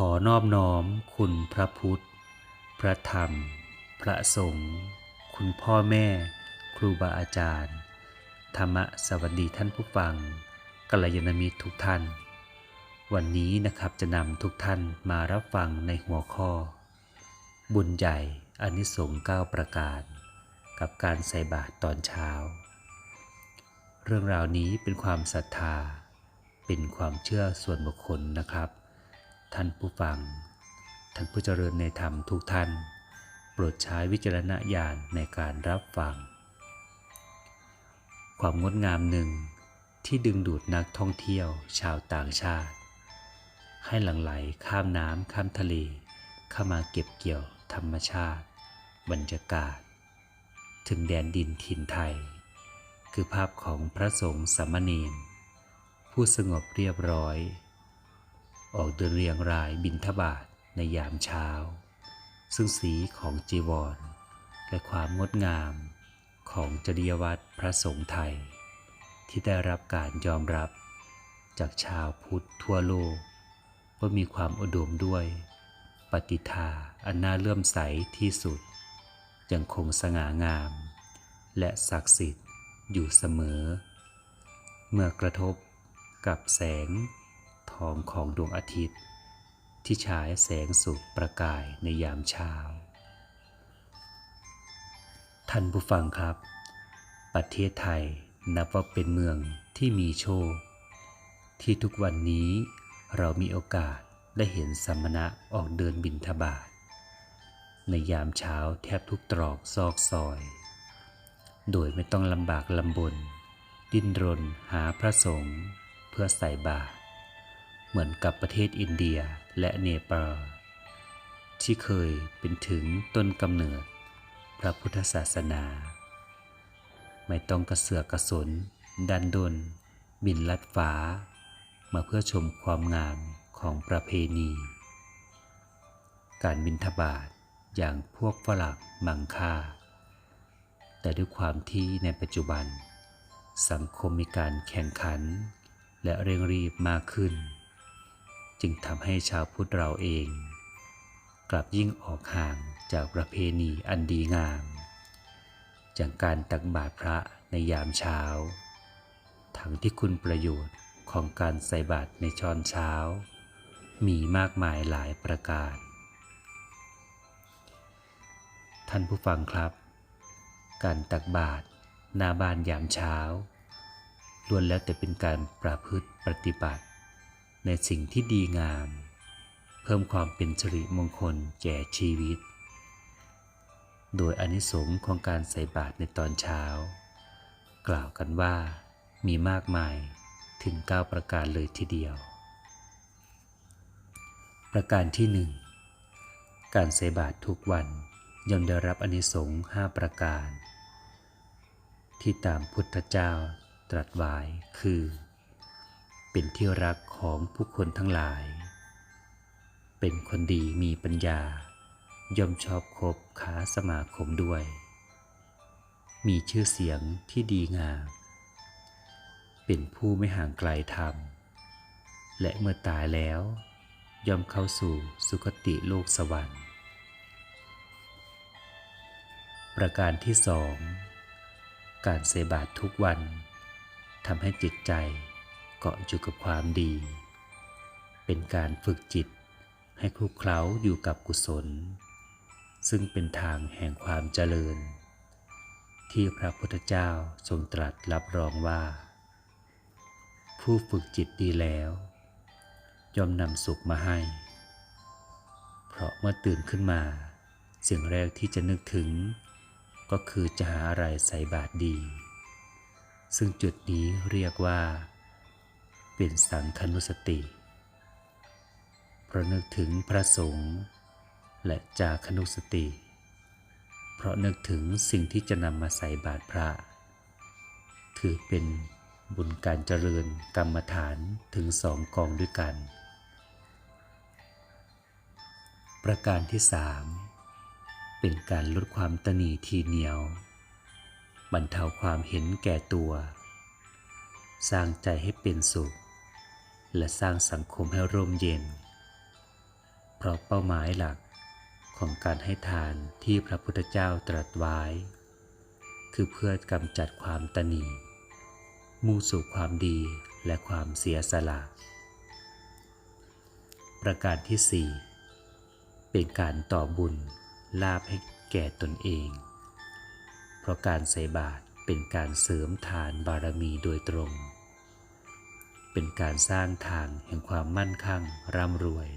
ขอนอบน้อมคุณพระพุทธ พระธรรม พระสงฆ์คุณพ่อแม่ ครูบาอาจารย์ ธรรมสวัสดีท่านผู้ฟังกัลยาณมิตรทุกท่าน วันนี้นะครับจะนำทุกท่านมารับฟังในหัวข้อ บุญใหญ่อนิสงส์9ประการ กับการใส่บาตรตอนเช้า เรื่องราวนี้เป็นความศรัทธา เป็นความเชื่อส่วนบุคคลนะครับ ท่านผู้ฟัง ท่านผู้เจริญในธรรมทุกท่าน โปรดใช้วิจารณญาณในการรับฟัง ความงดงามหนึ่งที่ดึงดูดนักท่องเที่ยวชาวต่างชาติ ให้หลั่งไหลข้ามน้ำข้ามทะเล เข้ามาเก็บเกี่ยวธรรมชาติ บรรยากาศ ถึงแดนดินถิ่นไทย คือภาพของพระสงฆ์สามเณรผู้สงบเรียบร้อย ออกเดินเรียงรายบินทบาทในยามเช้า ซึ่งสีของจีวร และความงดงามของจริยวัตรพระสงฆ์ไทย ที่ได้รับการยอมรับจากชาวพุทธทั่วโลกว่ามีความอุดมด้วย ปฏิทาอันน่าเลื่อมใสที่สุด ยังคงสง่างาม และศักดิ์สิทธิ์อยู่เสมอ เมื่อกระทบกับแสง องของดวงอาทิตย์ ที่ฉายแสงสุกประกายในยามเช้า ท่านผู้ฟังครับ ประเทศไทยนับว่าเป็นเมืองที่มีโชค ที่ทุกวันนี้เรามีโอกาสได้เห็นสมณะออกเดินบินทบาทในยามเช้าแทบทุกตรอกซอกซอย โดยไม่ต้องลำบากลำบน ดิ้นรนหาพระสงฆ์เพื่อใส่บาตร เหมือนกับประเทศอินเดียและเนปาลที่เคยเป็นถึงต้นกำเนิดพระพุทธศาสนา ไม่ต้องกระเสือกกระสน ดันดน บินลัดฟ้า มาเพื่อชมความงามของประเพณี การบินทบาทอย่างพวกฝรั่งมังค่า แต่ด้วยความที่ในปัจจุบัน สังคมมีการแข่งขัน และเร่งรีบมากขึ้น จึงทำให้ชาวพุทธเราเอง กลับยิ่งออกห่างจากประเพณีอันดีงาม จากการตักบาตรพระในยามเช้า ทั้งที่คุณประโยชน์ของการใส่บาตรในช้อนเช้า มีมากมายหลายประการ ท่านผู้ฟังครับ การตักบาตรหน้าบ้านยามเช้าล้วนแล้วแต่เป็นการประพฤติปฏิบัติ ในสิ่งที่ดีงาม เพิ่มความเป็นสิริมงคลแก่ชีวิต โดยอนิสงส์ของการใส่บาตรในตอนเช้า กล่าวกันว่ามีมากมายถึง 9 ประการเลยทีเดียว ประการที่หนึ่งการใส่บาตรทุกวันย่อมได้รับอนิสงส์5ประการ ที่ตามพุทธเจ้าตรัสไว้คือ เป็นที่รักของผู้คนทั้งหลาย เป็นคนดีมีปัญญา ย่อมชอบคบค้าสมาคมด้วย มีชื่อเสียงที่ดีงาม เป็นผู้ไม่ห่างไกลธรรม และเมื่อตายแล้ว ย่อมเข้าสู่สุคติโลกสวรรค์ ประการที่สองการใส่บาตรทุกวันทำให้จิตใจ เกาะอยู่กับความดี เป็นการฝึกจิตให้คลุกเคล้าอยู่กับกุศล ซึ่งเป็นทางแห่งความเจริญ ที่พระพุทธเจ้าทรงตรัสรับรองว่า ผู้ฝึกจิตดีแล้วย่อมนำสุขมาให้ เพราะเมื่อตื่นขึ้นมา สิ่งแรกที่จะนึกถึง ก็คือจะหาอะไรใส่บาตรดี ซึ่งจุดนี้เรียกว่า เป็นสังคนุสติ เพราะนึกถึงพระสงฆ์และจาคนุสติ เพราะนึกถึงสิ่งที่จะนำมาใส่บาตรพระ ถือเป็นบุญการเจริญกรรมฐานถึงสองกองด้วยกัน ประการที่สามเป็นการลดความตนีทีเหนียว บรรเทาความเห็นแก่ตัว สร้างใจให้เป็นสุข และสร้างสังคมให้ร่มเย็น เพราะเป้าหมายหลักของการให้ทานที่พระพุทธเจ้าตรัสไว้ คือเพื่อกำจัดความตนีมุ่งสู่ความดีและความเสียสละ ประการที่4เป็นการต่อบุญลาภให้แก่ตนเอง เพราะการใส่บาตรเป็นการเสริมทานบารมีโดยตรง เป็นการสร้างทางแห่งความมั่นคงร่ำรวย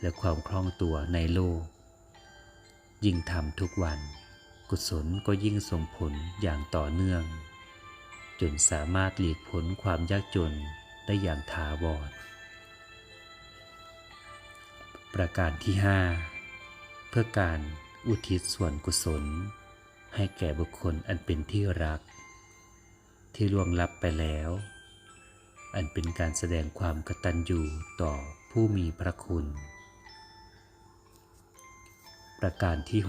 และความคล่องตัวในโลก ยิ่งทำทุกวัน กุศลก็ยิ่งส่งผลอย่างต่อเนื่อง จนสามารถหลีกพ้นความยากจนได้อย่างถาวรประการที่ 5 เพื่อการอุทิศส่วนกุศล ให้แก่บุคคลอันเป็นที่รัก ที่ล่วงลับไปแล้ว อันเป็นการแสดงความกตัญญูต่อผู้มีพระคุณ ประการที่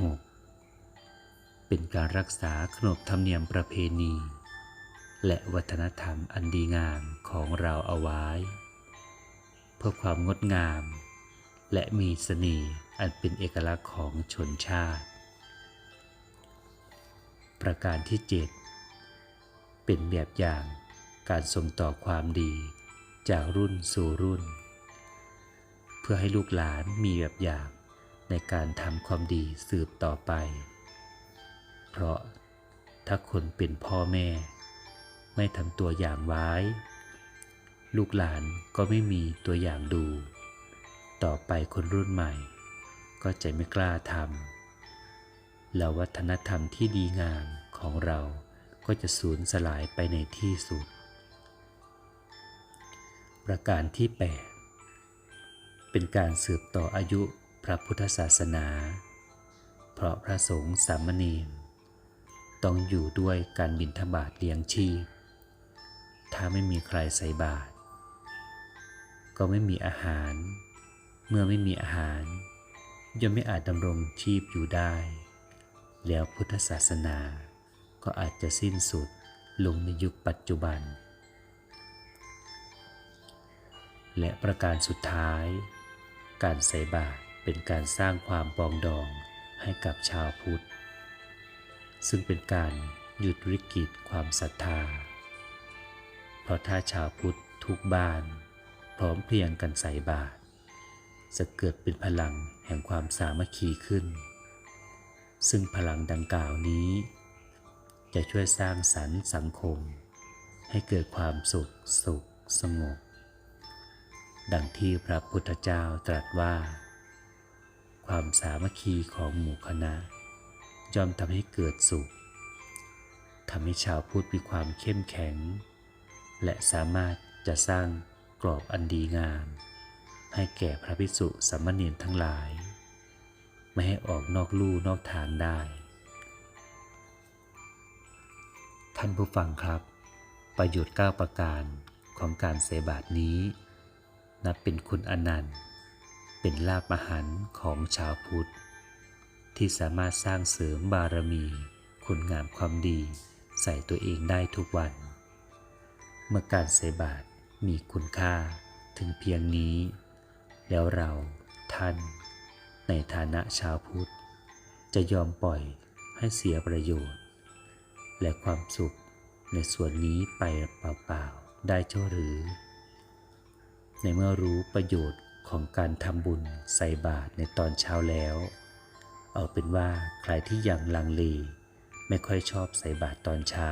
6 เป็นการรักษาขนบธรรมเนียมประเพณี และวัฒนธรรมอันดีงามของเราเอาไว้ เพื่อความงดงาม และมีเสน่ห์อันเป็นเอกลักษณ์ของชนชาติ ประการที่ 7 เป็นแบบอย่าง การส่งต่อความดีจากรุ่นสู่รุ่น เพื่อให้ลูกหลานมีแบบอย่างในการทำความดีสืบต่อไป เพราะถ้าคนเป็นพ่อแม่ ไม่ทำตัวอย่างไว้ ลูกหลานก็ไม่มีตัวอย่างดู ต่อไปคนรุ่นใหม่ ก็จะไม่กล้าทำแล้ววัฒนธรรมที่ดีงามของเราก็จะสูญสลายไปในที่สุด ประการที่ 8 เป็นการสืบต่ออายุพระพุทธศาสนา เพราะพระสงฆ์สามเณรต้องอยู่ด้วยการบิณฑบาตเลี้ยงชีพ ถ้าไม่มีใครใส่บาตรก็ไม่มีอาหาร เมื่อไม่มีอาหารย่อมไม่อาจดำรงชีพอยู่ได้ แล้วพุทธศาสนาก็อาจจะสิ้นสุดลงในยุคปัจจุบัน และประการสุดท้าย การใส่บาตรเป็นการสร้างความปองดองให้กับชาวพุทธ ซึ่งเป็นการหยุดวิกฤตความศรัทธา เพราะถ้าชาวพุทธทุกบ้าน พร้อมเพรียงกันใส่บาตรจะเกิดเป็นพลังแห่งความสามัคคีขึ้น ซึ่งพลังดังกล่าวนี้ จะช่วยสร้างสรรค์สังคม ให้เกิดความสุขสุขสงบ ดังที่พระพุทธเจ้าตรัสว่า ความสามัคคีของหมู่คณะย่อมทำให้เกิดสุขทำให้ชาวพุทธมีความเข้มแข็ง และสามารถจะสร้างกรอบอันดีงาม ให้แก่พระภิกษุสามเณรทั้งหลาย ไม่ให้ออกนอกลู่นอกทางได้ ท่านผู้ฟังครับ ประโยชน์9ประการของการเสบาทนี้ นับเป็นคุณอนันต์ เป็นลาภมหันของชาวพุทธ ที่สามารถสร้างเสริมบารมี คุณงามความดีใส่ตัวเองได้ทุกวัน เมื่อการเสบาทมีคุณค่าถึงเพียงนี้ แล้วเราท่าน ในฐานะชาวพุทธ จะยอมปล่อยให้เสียประโยชน์ และความสุขในส่วนนี้ไปเปล่าๆได้เจ้าหรือ ในเมื่อรู้ประโยชน์ของการทำบุญใส่บาตรในตอนเช้าแล้ว เอาเป็นว่าใครที่ยังลังเลไม่ค่อยชอบใส่บาตรตอนเช้า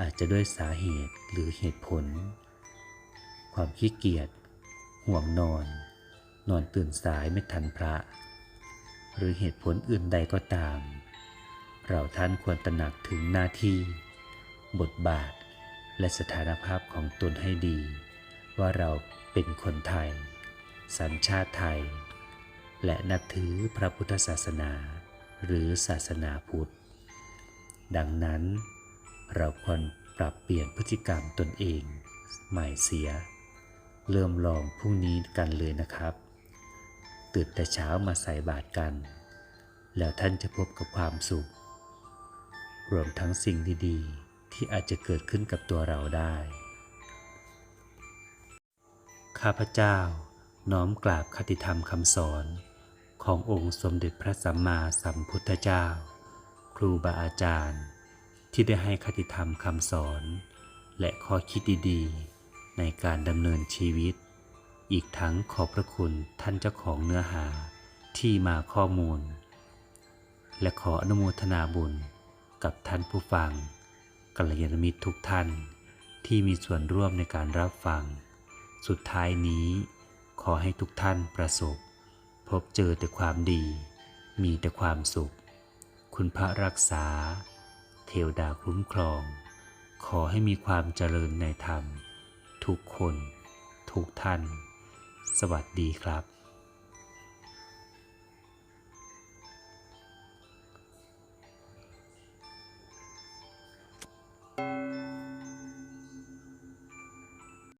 อาจจะด้วยสาเหตุหรือเหตุผล ความขี้เกียจห่วงนอน นอนตื่นสายไม่ทันพระ หรือเหตุผลอื่นใดก็ตาม เราท่านควรตระหนักถึงหน้าที่ บทบาทและสถานภาพของตนให้ดี ว่าเราเป็นคนไทย สัญชาติไทย และนับถือพระพุทธศาสนา หรือศาสนาพุทธ ดังนั้น เราควรปรับเปลี่ยนพฤติกรรมตนเองใหม่เสีย เริ่มลองพรุ่งนี้กันเลยนะครับ ตื่นแต่เช้ามาใส่บาตรกัน แล้วท่านจะพบกับความสุข รวมทั้งสิ่งดีๆ ที่อาจจะเกิดขึ้นกับตัวเราได้ ข้าพเจ้า น้อมกราบคติธรรมคำสอน ขององค์สมเด็จพระสัมมาสัมพุทธเจ้า ครูบาอาจารย์ ที่ได้ให้คติธรรมคำสอน และข้อคิดดีๆ ในการดำเนินชีวิต อีกทั้งขอบพระคุณท่านเจ้าของเนื้อหาที่มาข้อมูล และขออนุโมทนาบุญกับท่านผู้ฟังกัลยาณมิตรทุกท่านที่มีส่วนร่วมในการรับฟัง สุดท้ายนี้ ขอให้ทุกท่านประสบ พบเจอแต่ความดี มีแต่ความสุข คุณพระรักษา เทวดาคุ้มครอง ขอให้มีความเจริญในธรรม ทุกคน ทุกท่าน สวัสดีครับ